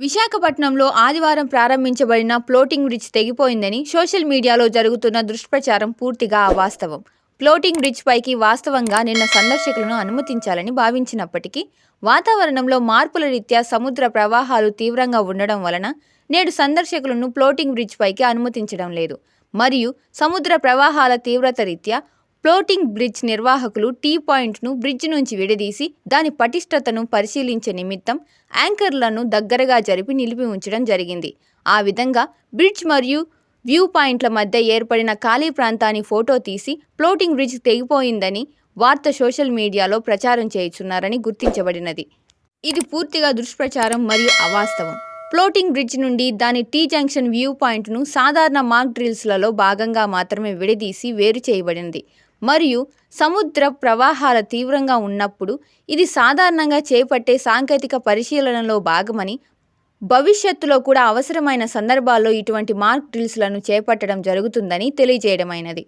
విశాఖపట్నంలో ఆదివారం ప్రారంభించబడిన ఫ్లోటింగ్ బ్రిడ్జ్ తెగిపోయిందని సోషల్ మీడియాలో జరుగుతున్న దుష్ప్రచారం పూర్తిగా అవాస్తవం. ఫ్లోటింగ్ బ్రిడ్జ్ పైకి వాస్తవంగా నిన్న సందర్శకులను అనుమతించాలని భావించినప్పటికీ వాతావరణంలో మార్పుల రీత్యా సముద్ర ప్రవాహాలు తీవ్రంగా ఉండడం వలన నేడు సందర్శకులను ఫ్లోటింగ్ బ్రిడ్జ్ పైకి అనుమతించడం లేదు. మరియు సముద్ర ప్రవాహాల తీవ్రత రీత్యా ఫ్లోటింగ్ బ్రిడ్జ్ నిర్వాహకులు టీ పాయింట్ను బ్రిడ్జ్ నుంచి విడదీసి దాని పటిష్టతను పరిశీలించే నిమిత్తం యాంకర్లను దగ్గరగా జరిపి నిలిపి ఉంచడం జరిగింది. ఆ విధంగా బ్రిడ్జ్ మరియు వ్యూ పాయింట్ల మధ్య ఏర్పడిన ఖాళీ ప్రాంతాన్ని ఫోటో తీసి ఫ్లోటింగ్ బ్రిడ్జ్ తెగిపోయిందని వార్త సోషల్ మీడియాలో ప్రచారం చేయుచున్నారని గుర్తించబడినది. ఇది పూర్తిగా దుష్ప్రచారం మరియు అవాస్తవం. ఫ్లోటింగ్ బ్రిడ్జ్ నుండి దాని టీ జంక్షన్ వ్యూ పాయింట్ను సాధారణ మాక్ డ్రిల్స్లలో భాగంగా మాత్రమే విడదీసి వేరు చేయబడినది మరియు సముద్ర ప్రవాహాల తీవ్రంగా ఉన్నప్పుడు ఇది సాధారణంగా చేపట్టే సాంకేతిక పరిశీలనలో భాగమని భవిష్యత్తులో కూడా అవసరమైన సందర్భాల్లో ఇటువంటి మార్క్ డ్రిల్స్లను చేపట్టడం జరుగుతుందని తెలియజేయడమైనది.